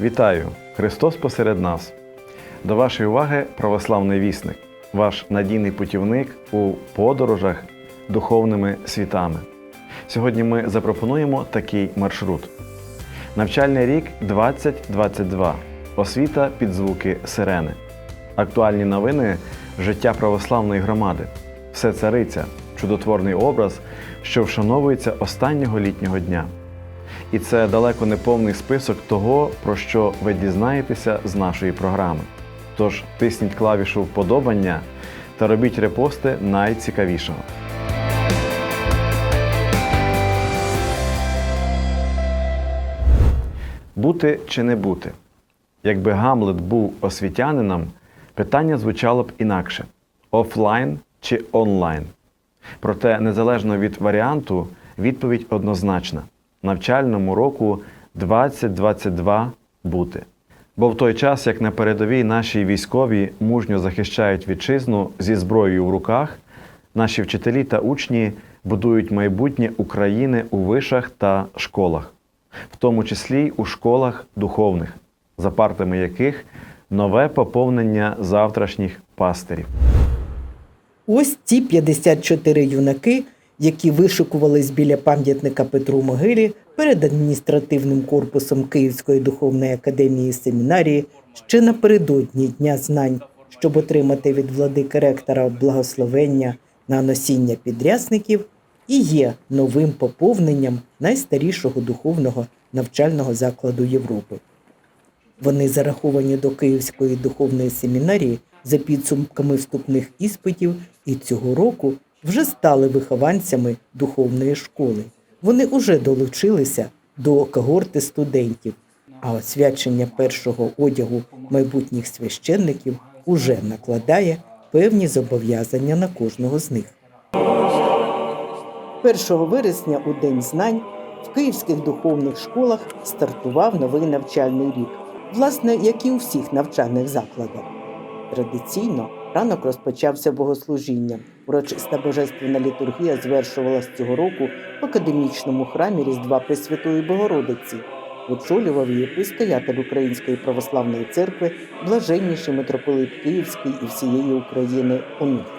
Вітаю! Христос посеред нас. До вашої уваги православний вісник, ваш надійний путівник у подорожах духовними світами. Сьогодні ми запропонуємо такий маршрут. Навчальний рік 2022. Освіта під звуки сирени. Актуальні новини життя православної громади. Все цариця, чудотворний образ, що вшановується останнього літнього дня. І це далеко не повний список того, про що ви дізнаєтеся з нашої програми. Тож тисніть клавішу вподобання та робіть репости найцікавішого. Бути чи не бути? Якби Гамлет був освітянином, питання звучало б інакше: офлайн чи онлайн. Проте, незалежно від варіанту, відповідь однозначна: навчальному року 2022 бути. Бо в той час, як на передовій наші військові мужньо захищають вітчизну зі зброєю в руках, наші вчителі та учні будують майбутнє України у вишах та школах, в тому числі й у школах духовних, за партами яких нове поповнення завтрашніх пастирів. Ось ті 54 юнаки, які вишикувались біля пам'ятника Петру Могилі перед адміністративним корпусом Київської духовної академії семінарії ще напередодні Дня знань, щоб отримати від владики ректора благословення на носіння підрясників, і є новим поповненням найстарішого духовного навчального закладу Європи. Вони зараховані до Київської духовної семінарії за підсумками вступних іспитів і цього року вже стали вихованцями духовної школи. Вони уже долучилися до когорти студентів, а освячення першого одягу майбутніх священників уже накладає певні зобов'язання на кожного з них. 1 вересня у День знань в київських духовних школах стартував новий навчальний рік, власне, як і у всіх навчальних закладах. Традиційно ранок розпочався богослужінням. Урочиста божественна літургія звершувалась цього року в академічному храмі Різдва Пресвятої Богородиці. Очолював її пристоятель Української православної церкви, блаженніший митрополит Київський і всієї України Онуфрій.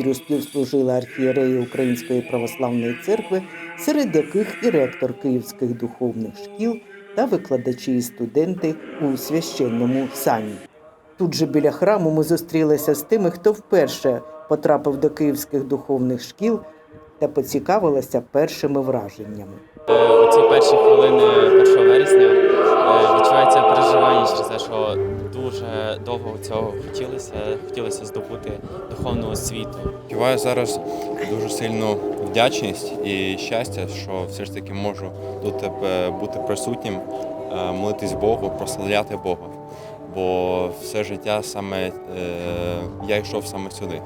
Архіпастирю співслужили архієреї Української православної церкви, серед яких і ректор київських духовних шкіл та викладачі і студенти у священному сані. Тут же біля храму ми зустрілися з тими, хто вперше потрапив до київських духовних шкіл та поцікавилися першими враженнями. Е, У ці перші хвилини 1 вересня відчувається переживання через те, що дуже довго цього хотілося, хотілося здобути духовну освіту. Відчуваю зараз дуже сильну вдячність і щастя, що все ж таки можу тут бути присутнім, е, молитись Богу, прославляти Бога. Бо все життя саме е, я йшов саме сюди.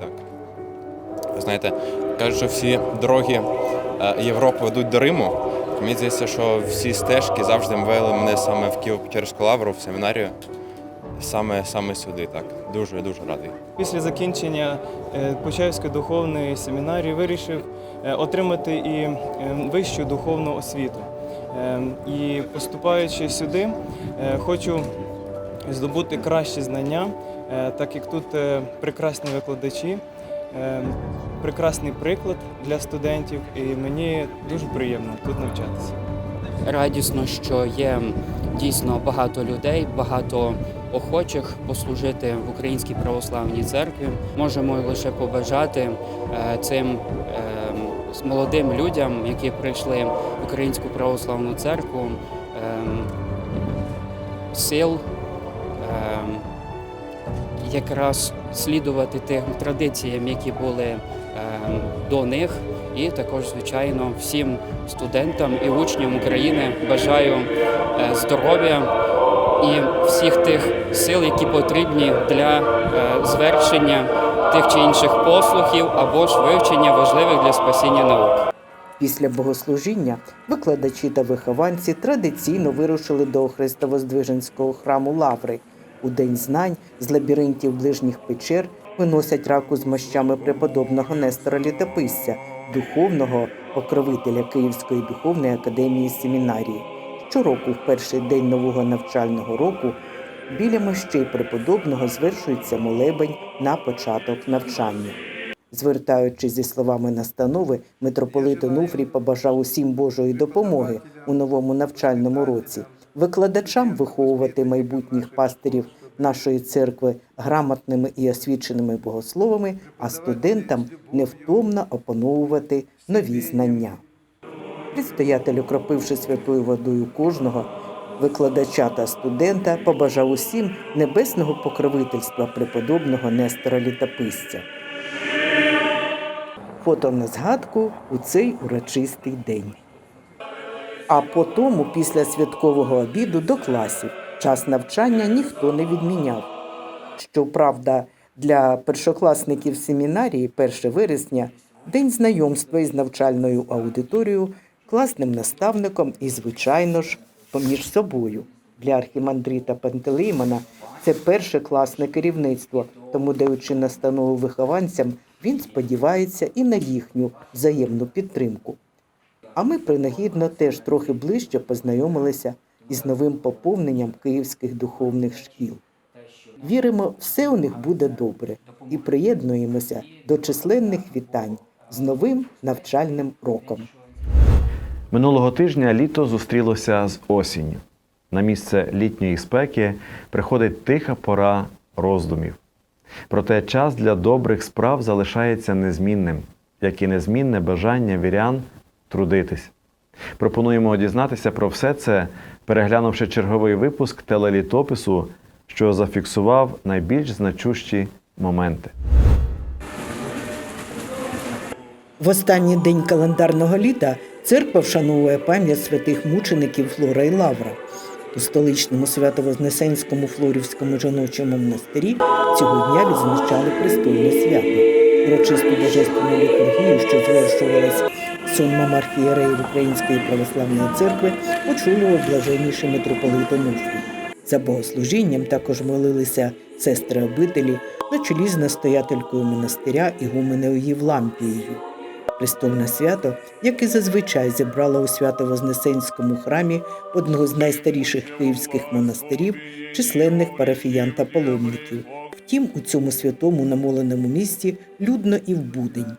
Так. Ви знаєте, кажуть, що всі дороги е, Європи ведуть до Риму. Мені здається, що всі стежки завжди вели мене саме в Києво-Печерську лавру, в семінарію, саме, саме сюди. Так. Дуже дуже радий. Після закінчення е, Почаївської духовної семінарії вирішив е, отримати і е, вищу духовну освіту. І поступаючи сюди, хочу здобути кращі знання, так як тут прекрасні викладачі, прекрасний приклад для студентів, і мені дуже приємно тут навчатися. радісно, що є дійсно багато людей, багато охочих послужити в Українській православній церкві. Можемо лише побажати е, цим е, молодим людям, які прийшли в Українську православну церкву, е, сил. Якраз слідувати тим традиціям, які були е, до них, і також, звичайно, всім студентам і учням України бажаю е, здоров'я, і всіх тих сил, які потрібні для е, звершення тих чи інших послухів або ж вивчення важливих для спасіння наук. Після богослужіння викладачі та вихованці традиційно вирушили до Христово-Здвиженського храму Лаври. У День знань з лабіринтів ближніх печер виносять раку з мощами преподобного Нестора Літописця, духовного покровителя Київської духовної академії семінарії. Щороку, в перший день нового навчального року, біля мощей преподобного звершується молебень на початок навчання. Звертаючись зі словами настанови, митрополит Онуфрій побажав усім Божої допомоги у новому навчальному році, викладачам виховувати майбутніх пастирів нашої церкви грамотними і освіченими богословами, а студентам невтомно опановувати нові знання. Предстоятель, окропивши святою водою кожного, викладача та студента, побажав усім небесного покровительства преподобного Нестора Літописця. Фото на згадку у цей урочистий день. А потому, після святкового обіду до класів, час навчання ніхто не відміняв. Щоправда, для першокласників семінарії 1 вересня день знайомства із навчальною аудиторією, класним наставником і, звичайно ж, поміж собою. Для архімандрита Пантелеймона це перше класне керівництво, тому, даючи настанову вихованцям, він сподівається і на їхню взаємну підтримку. А ми принагідно теж трохи ближче познайомилися із новим поповненням київських духовних шкіл. Віримо, все у них буде добре і приєднуємося до численних вітань з новим навчальним роком. Минулого тижня літо зустрілося з осінню. На місце літньої спеки приходить тиха пора роздумів. Проте час для добрих справ залишається незмінним, як і незмінне бажання вірян трудитись. Пропонуємо дізнатися про все це, переглянувши черговий випуск телелітопису, що зафіксував найбільш значущі моменти. В останній день календарного літа церква вшановує пам'ять святих мучеників Флора і Лавра. У столичному Свято-Вознесенському Флорівському жіночому монастирі цього дня відзначали престольне свято. Урочисту божественну літургію, що звершувалась сонмом архієреїв Української православної церкви, очолював блаженніший митрополит Онуфрій. За богослужінням також молилися сестри обителі на чолі з настоятелькою монастиря Ігуменею Євлампією. Престольне свято, як і зазвичай зібрало у Свято-Вознесенському храмі одного з найстаріших київських монастирів, численних парафіян та паломників. Втім, у цьому святому намоленому місті людно і в будень.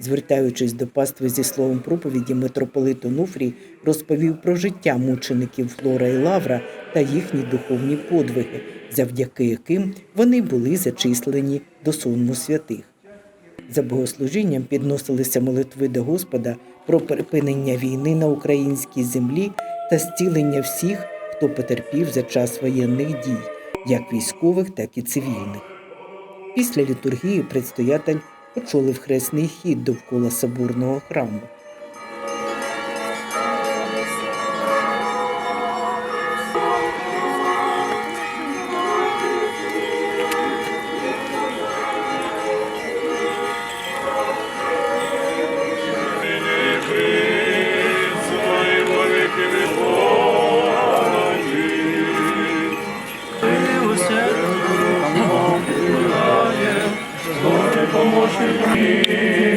Звертаючись до пастви зі словом проповіді, митрополит Онуфрій розповів про життя мучеників Флора і Лавра та їхні духовні подвиги, завдяки яким вони були зачислені до сонму святих. За богослужінням підносилися молитви до Господа про припинення війни на українській землі та зцілення всіх, хто потерпів за час воєнних дій, як військових, так і цивільних. Після літургії предстоятель очолив хресний хід довкола соборного храму. Помолимся,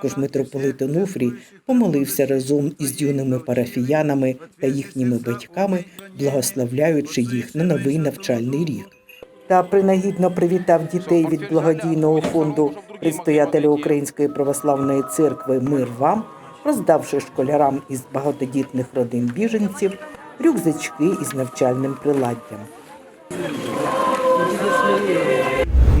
Також митрополит Онуфрій помолився разом із юними парафіянами та їхніми батьками, благословляючи їх на новий навчальний рік. Та принагідно привітав дітей від благодійного фонду предстоятеля Української православної церкви Мир вам, роздавши школярам із багатодітних родин біженців рюкзачки із навчальним приладдям.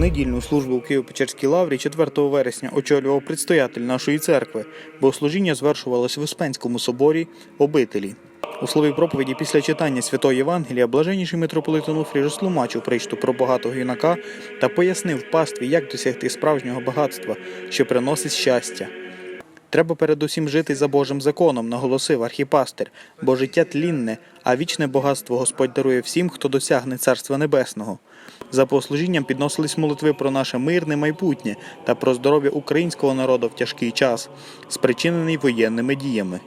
Недільну службу в Києво-Печерській лаврі 4 вересня очолював предстоятель нашої церкви. Богослужіння звершувалось в Успенському соборі обителі. У слові проповіді після читання святої Євангелія блаженніший митрополит Онуфрій розтлумачив причту про багатого юнака та пояснив пастві, як досягти справжнього багатства, що приносить щастя. Треба передусім жити за Божим законом, наголосив архіпастир, бо життя тлінне, а вічне багатство Господь дарує всім, хто досягне Царства Небесного. За послужінням підносились молитви про наше мирне майбутнє та про здоров'я українського народу в тяжкий час, спричинений воєнними діями.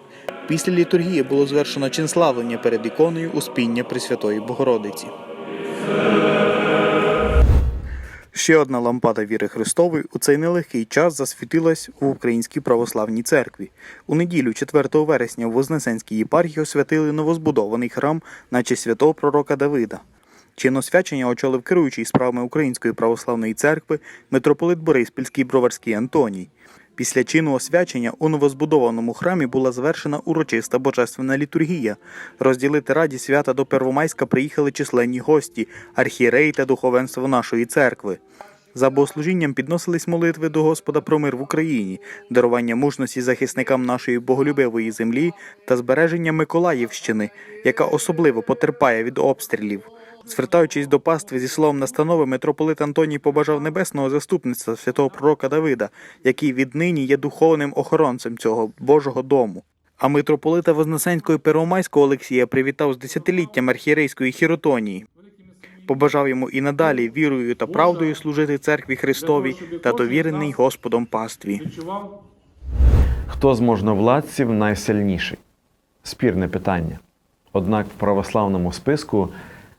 Після літургії було звершено чин славлення перед іконою Успіння Пресвятої Богородиці. Ще одна лампада віри Христової у цей нелегкий час засвітилась в Українській православній церкві. У неділю, 4 вересня, в Вознесенській єпархії освятили новозбудований храм, наче святого пророка Давида. Чин освячення очолив керуючий справами Української православної церкви митрополит Бориспільський Броварський Антоній. Після чину освячення у новозбудованому храмі була завершена урочиста божественна літургія. Розділити раді свята до Первомайська приїхали численні гості, архієреї та духовенство нашої церкви. За богослужінням підносились молитви до Господа про мир в Україні, дарування мужності захисникам нашої боголюбивої землі та збереження Миколаївщини, яка особливо потерпає від обстрілів. Звертаючись до пастви зі словом настанови, митрополит Антоній побажав небесного заступництва святого пророка Давида, який віднині є духовним охоронцем цього Божого дому. А митрополита Вознесенського Первомайського Олексія привітав з десятиліттям архієрейської хіротонії. Побажав йому і надалі вірою та правдою служити церкві Христовій та довірений Господом пастві. Хто з можновладців найсильніший? Спірне питання. Однак в православному списку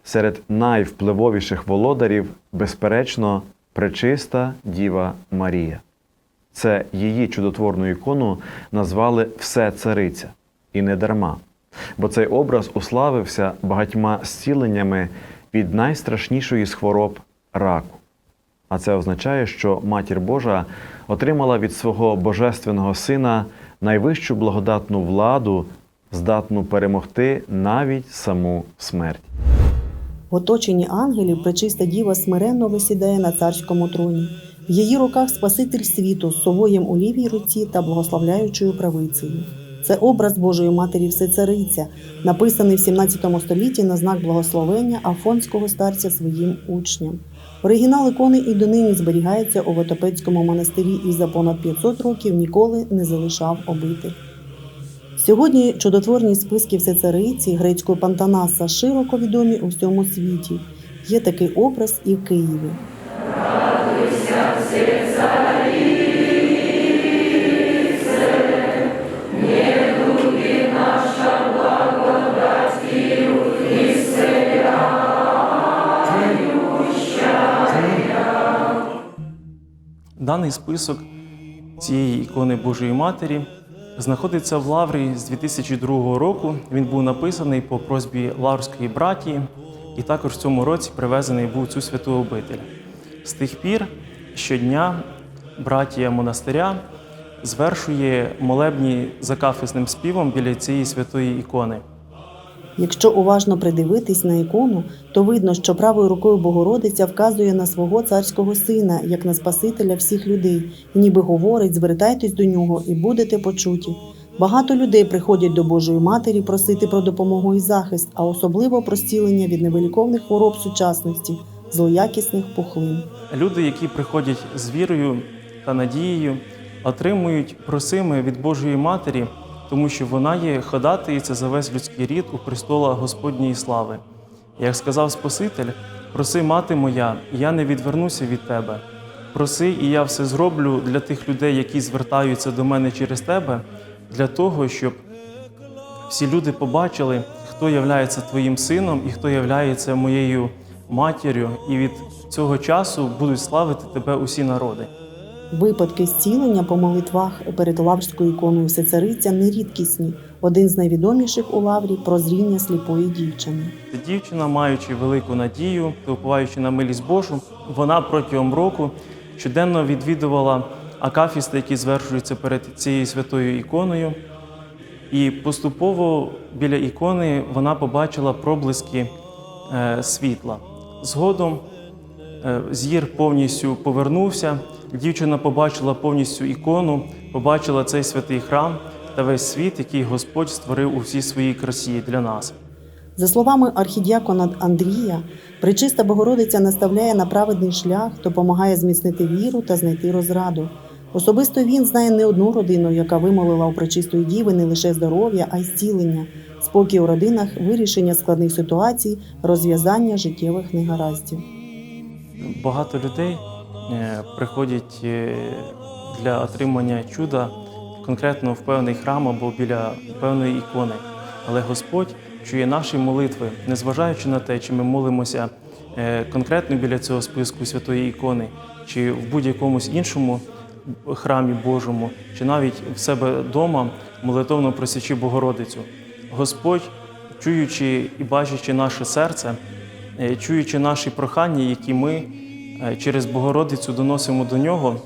серед найвпливовіших володарів, безперечно, пречиста Діва Марія. Це її чудотворну ікону назвали Все цариця. І не дарма. Бо цей образ уславився багатьма зціленнями від найстрашнішої з хвороб раку. А це означає, що Матір Божа отримала від свого божественного сина найвищу благодатну владу, здатну перемогти навіть саму смерть. В оточенні ангелів пречиста діва смиренно висідає на царському троні. В її руках Спаситель світу з совоєм у лівій руці та благословляючою правицею. Це образ Божої Матері Всецариця, написаний в 17 столітті на знак благословення Афонського старця своїм учням. Оригінал ікони і донині зберігається у Ватопецькому монастирі і за понад 500 років ніколи не залишав обитель. Сьогодні чудотворні списки Всецариці грецького Пантанаса широко відомі у всьому світі. Є такий образ і в Києві. Даний список цієї ікони Божої Матері знаходиться в Лаврі з 2002 року. Він був написаний по просьбі лаврської братії, і також в цьому році привезений був цю святу обитель. З тих пір щодня братія монастиря звершує молебні за кафесним співом біля цієї святої ікони. Якщо уважно придивитись на ікону, то видно, що правою рукою Богородиця вказує на свого царського сина, як на Спасителя всіх людей, ніби говорить: звертайтесь до нього і будете почуті. Багато людей приходять до Божої Матері просити про допомогу і захист, а особливо про зцілення від невиліковних хвороб сучасності, злоякісних пухлин. Люди, які приходять з вірою та надією, отримують просими від Божої Матері, тому що вона є ходатаїця за весь людський рід у престола Господньої слави. Як сказав Спаситель, проси, мати моя, я не відвернуся від тебе. Проси, і я все зроблю для тих людей, які звертаються до мене через тебе, для того, щоб всі люди побачили, хто являється твоїм сином і хто являється моєю матір'ю, і від цього часу будуть славити тебе усі народи. Випадки зцілення по молитвах перед лаврською іконою Всецариця нерідкісні. Один з найвідоміших у лаврі прозріння сліпої дівчини. Дівчина, маючи велику надію, та уповаючи на милість Божу, вона протягом року щоденно відвідувала акафісти, які звершуються перед цією святою іконою. І поступово біля ікони вона побачила проблиски е, світла. Згодом зір повністю повернувся. Дівчина побачила повністю ікону, побачила цей святий храм та весь світ, який Господь створив у всій своїй красі для нас. За словами архідіакона Андрія, Пречиста Богородиця наставляє на праведний шлях, допомагає зміцнити віру та знайти розраду. Особисто він знає не одну родину, яка вимолила у Пречистої Діви не лише здоров'я, а й зцілення, спокій у родинах, вирішення складних ситуацій, розв'язання життєвих негараздів. Багато людей е, приходять е, для отримання чуда конкретно в певний храм або біля певної ікони. Але Господь чує наші молитви, незважаючи на те, чи ми молимося е, конкретно біля цього списку святої ікони, чи в будь-якомусь іншому храмі Божому, чи навіть в себе вдома, молитовно просячи Богородицю. Господь, чуючи і бачачи наше серце, чуючи наші прохання, які ми е, через Богородицю доносимо до нього.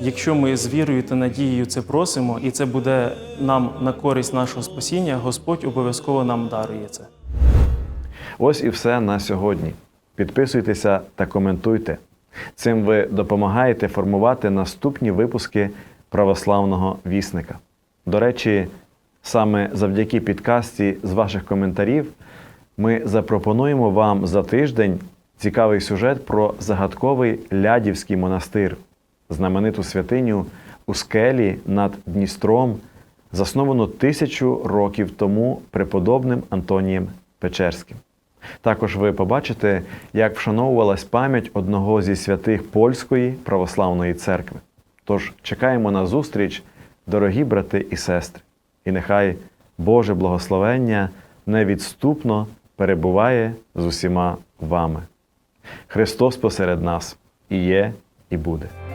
Якщо ми з вірою та надією це просимо, і це буде нам на користь нашого спасіння, Господь обов'язково нам дарує це. Ось і все на сьогодні. Підписуйтеся та коментуйте. Цим ви допомагаєте формувати наступні випуски православного вісника. До речі, саме завдяки підкасті з ваших коментарів ми запропонуємо вам за тиждень цікавий сюжет про загадковий Лядівський монастир, знамениту святиню у скелі над Дністром, засновану тисячу років тому преподобним Антонієм Печерським. Також ви побачите, як вшановувалась пам'ять одного зі святих польської православної церкви. Тож чекаємо на зустріч, дорогі брати і сестри, і нехай Боже благословення невідступно перебуває з усіма вами. Христос посеред нас і є, і буде.